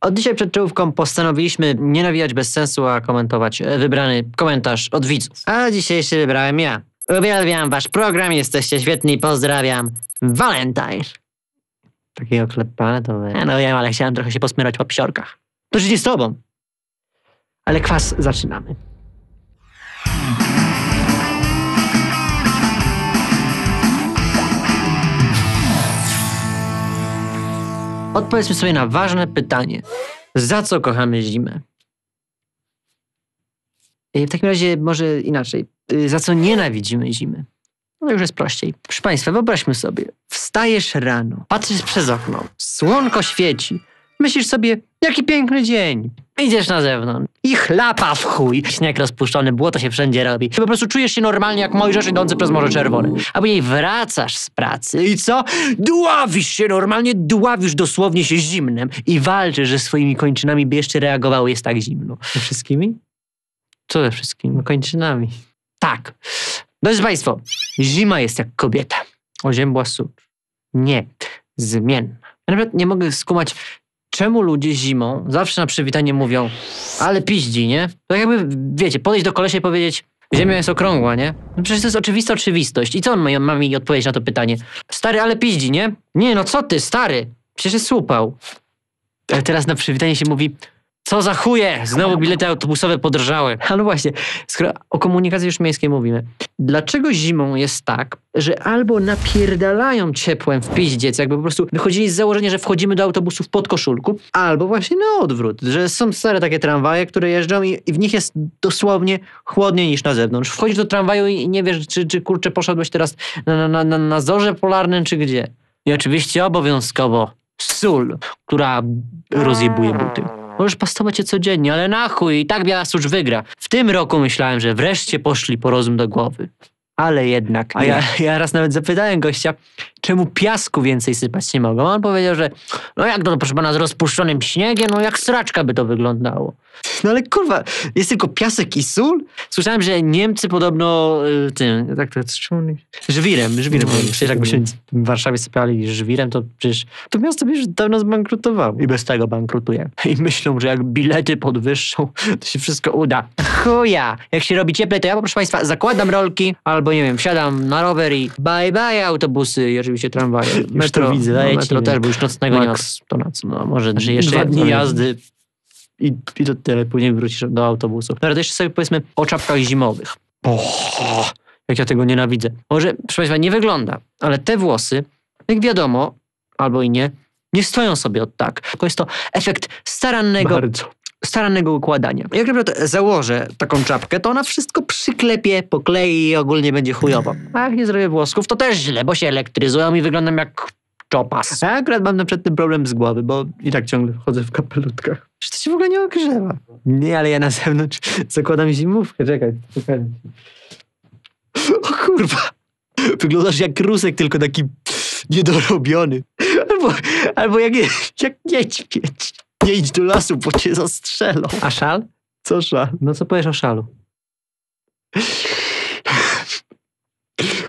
Od dzisiaj przed czołówką postanowiliśmy nie nawijać bez sensu, a komentować e, wybrany komentarz od widzów. A dzisiejszy wybrałem ja. Uwielbiam wasz program, jesteście świetni, pozdrawiam. Valentine. Takie oklepane to wy. No wiem, ale chciałem trochę się posmyrać po psiorkach. To życie z tobą. Ale kwas zaczynamy. Odpowiedzmy sobie na ważne pytanie. Za co kochamy zimę? W takim razie może inaczej. Y, Za co nienawidzimy zimy? No już jest prościej. Proszę Państwa, wyobraźmy sobie. Wstajesz rano, patrzysz przez okno, słonko świeci. Myślisz sobie, jaki piękny dzień. Idziesz na zewnątrz i chlapa w chuj. Śnieg rozpuszczony, błoto się wszędzie robi. Po prostu czujesz się normalnie jak Mojżesz idący przez Morze Czerwone. A później wracasz z pracy i co? Dławisz się normalnie, dławisz dosłownie się zimnem i walczysz ze swoimi kończynami, by jeszcze reagowały, jest tak zimno. Ze wszystkimi? Co ze wszystkimi? Kończynami. Tak. Drodzy Państwo, zima jest jak kobieta. Oziębła sucz. Nie, zmienna. Ja naprawdę nie mogę skumać, czemu ludzie zimą zawsze na przywitanie mówią, ale piździ, nie? Tak jakby, wiecie, podejść do kolesia i powiedzieć, ziemia jest okrągła, nie? No przecież to jest oczywista oczywistość. I co on ma, ma mi odpowiedzieć na to pytanie? Stary, ale piździ, nie? Nie, no co ty, stary? Przecież jest słupał. Ale teraz na przywitanie się mówi, co za chuje! Znowu bilety autobusowe podrożały. A no właśnie, skoro o komunikacji już miejskiej mówimy. Dlaczego zimą jest tak, że albo napierdalają ciepłem w piździec, jakby po prostu wychodzili z założenia, że wchodzimy do autobusów pod koszulku, albo właśnie na odwrót, że są stare takie tramwaje, które jeżdżą i, i w nich jest dosłownie chłodniej niż na zewnątrz. Wchodzisz do tramwaju i nie wiesz, czy, czy kurczę poszedłeś teraz na, na, na, na zorze polarnym, czy gdzie. I oczywiście obowiązkowo sól, która rozjebuje buty. Możesz pastować je codziennie, ale na chuj, i tak biała sucz wygra. W tym roku myślałem, że wreszcie poszli po rozum do głowy. Ale jednak. A ja, ja raz nawet zapytałem gościa, czemu piasku więcej sypać nie mogą. On powiedział, że no jak to, proszę pana, z rozpuszczonym śniegiem, no jak sraczka by to wyglądało. No ale kurwa, jest tylko piasek i sól? Słyszałem, że Niemcy podobno y, tym, tak to jest, czemu żwirem, żwirem. No, przecież jakbyśmy w Warszawie sypali żwirem, to przecież to miasto by już dawno zbankrutowało. I bez tego bankrutuje. I myślą, że jak bilety podwyższą, to się wszystko uda. Chuja! Jak się robi cieplej, to ja, proszę Państwa, zakładam rolki, albo nie wiem, wsiadam na rower i bye bye autobusy i oczywiście tramwaje. to widzę, no, metro też, bo już nocnego nie ma. Max. To no może że jeszcze Dwa dni jazdy. i, i to tyle, później wrócisz do autobusu. To jeszcze sobie powiedzmy o czapkach zimowych. O, jak ja tego nienawidzę. Może, proszę Państwa, nie wygląda, ale te włosy, jak wiadomo, albo i nie, nie stoją sobie od tak. Tylko jest to efekt starannego, Bardzo. Starannego układania. Jak na przykład założę taką czapkę, to ona wszystko przyklepie, poklei i ogólnie będzie chujowo. A jak nie zrobię włosków, to też źle, bo się elektryzują i wyglądam jak czopas. Ja akurat mam na przykład ten problem z głowy, bo i tak ciągle chodzę w kapelutkach. Przecież to się w ogóle nie ogrzewa. Nie, ale ja na zewnątrz zakładam zimówkę. Czekaj, ci. O kurwa! Wyglądasz jak rusek, tylko taki niedorobiony. Albo, albo jak, jak niedźwiedź. Nie idź do lasu, bo cię zastrzelą. A szal? Co szal? No co powiesz o szalu?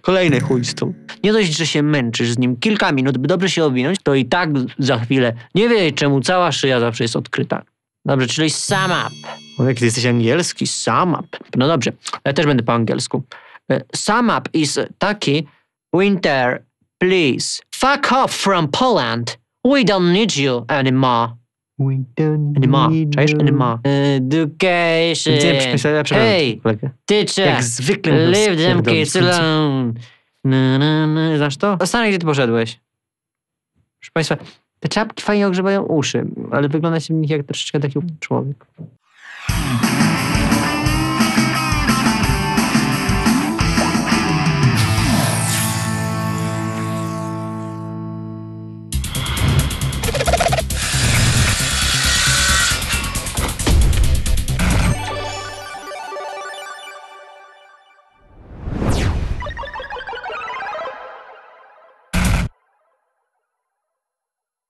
Kolejny chuj z tą. Nie dość, że się męczysz z nim kilka minut, by dobrze się owinąć, to i tak za chwilę nie wie czemu cała szyja zawsze jest odkryta. Dobrze, czyli sum up. O, jak ty jesteś angielski, sum up. No dobrze, ja też będę po angielsku. E, Sum up is taki Winter, please, fuck off from Poland. We don't need you anymore. Cześć? no- Anymore. Education. Nie, przepraszam, ja przepraszam Hey, kolegę. teacher. Jak zwykle Leave them kids alone. Na, na, na. Znasz to? Ostatnio, gdzie ty poszedłeś? Proszę Państwa, te czapki fajnie ogrzewają uszy, ale wygląda się w nich jak troszeczkę taki człowiek.